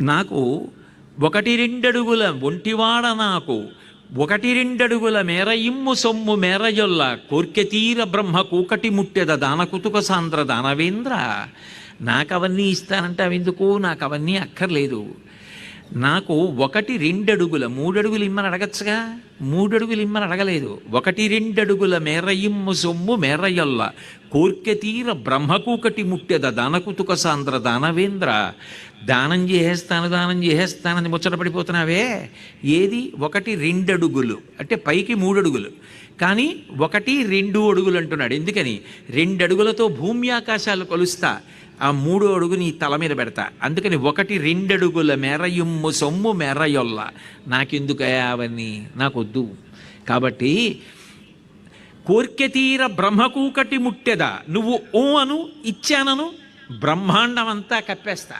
నాకు ఒకటి రెండడుగుల ఒంటివాడ నాకు ఒకటి రెండడుగుల మేర ఇమ్ము సొమ్ము మేరజొల్ల కోర్కెతీర బ్రహ్మ కూకటి ముట్టెద దాన కుతుక సాంద్ర దానవేంద్ర. నాకు అవన్నీ ఇస్తానంటే అవెందుకు నాకు అవన్నీ అక్కర్లేదు. నాకు ఒకటి రెండడుగుల మూడడుగులు ఇమ్మని అడగచ్చుగా? మూడడుగులు ఇమ్మని అడగలేదు. ఒకటి రెండడుగుల మేరయిమ్ము సొమ్ము మేరయొల్ల కోర్కెతీర బ్రహ్మకూకటి ముట్టెద దానకుతుక సాంద్ర దానవేంద్ర. దానం చేసేస్తాను దానం చేసేస్తానని ముచ్చట పడిపోతున్నావే? ఏది? ఒకటి రెండడుగులు. అంటే పైకి మూడడుగులు. కానీ ఒకటి రెండు అడుగులు అంటున్నాడు. ఎందుకని? రెండడుగులతో భూమి ఆకాశాలు కొలుస్తా. ఆ మూడో అడుగు నీ తల మీద పెడతా. అందుకని ఒకటి రెండడుగుల మెరయుమ్ము సొమ్ము మెరయొల్ల నాకెందుకయా అవన్నీ? నాకొద్దు. కాబట్టి కోర్కెతీర బ్రహ్మకూకటి ముట్టెద. నువ్వు ఓ అను ఇచ్చానను బ్రహ్మాండమంతా కప్పేస్తా.